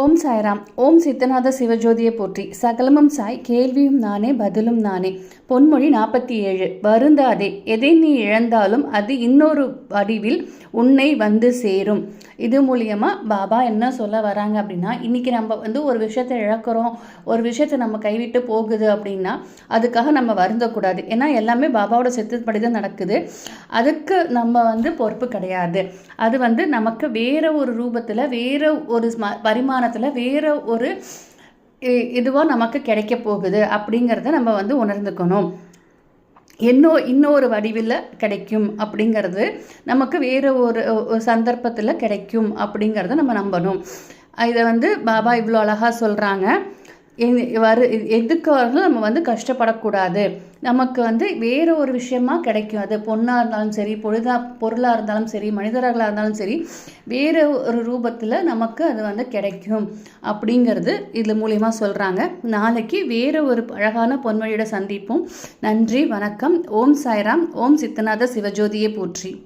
ஓம் சாய்ராம். ஓம் சித்தநாத சிவஜோதியை போற்றி சகலமும் சாய் கேள்வியும் நானே பதிலும் நானே. பொன்மொழி நாற்பத்தி ஏழு. வருந்தாதே எதை நீ இழந்தாலும் அது இன்னொரு வடிவில் உன்னை வந்து சேரும். இது மூலியமாக பாபா என்ன சொல்ல வராங்க அப்படின்னா இன்றைக்கி நம்ம வந்து ஒரு விஷயத்தை இழக்கிறோம் ஒரு விஷயத்தை நம்ம கைவிட்டு போகுது அப்படின்னா அதுக்காக நம்ம வருந்தக்கூடாது. ஏன்னா எல்லாமே பாபாவோட சித்தப்படி தான் நடக்குது. அதுக்கு நம்ம வந்து பொறுப்பு கிடையாது. அது வந்து நமக்கு வேறு ஒரு ரூபத்தில் வேறு ஒரு பரிமாண பரிமாணத்தில் வேறு ஒரு இதுவாக நமக்கு கிடைக்க போகுது அப்படிங்கிறத நம்ம வந்து உணர்ந்துக்கணும். இன்னோ இன்னொரு வடிவில் கிடைக்கும் அப்படிங்கிறது நமக்கு வேறு ஒரு சந்தர்ப்பத்தில் கிடைக்கும் அப்படிங்கிறத நம்ம நம்பணும். இதை வந்து பாபா இவ்வளோ அழகாக சொல்கிறாங்க வரு எதுக்காக நம்ம வந்து கஷ்டப்படக்கூடாது. நமக்கு வந்து வேறு ஒரு விஷயமா கிடைக்கும். அது பொண்ணாக இருந்தாலும் சரி பொழுதா பொருளாக இருந்தாலும் சரி மனிதர்களாக இருந்தாலும் சரி வேறு ஒரு ரூபத்தில் நமக்கு அது வந்து கிடைக்கும் அப்படிங்கிறது இது மூலயமா சொல்கிறாங்க நாளைக்கு வேறு ஒரு அழகான பொன்மொழியோட சந்திப்போம். நன்றி வணக்கம். ஓம் சாய்ராம். ஓம் சித்தநாத சிவஜோதியை போற்றி.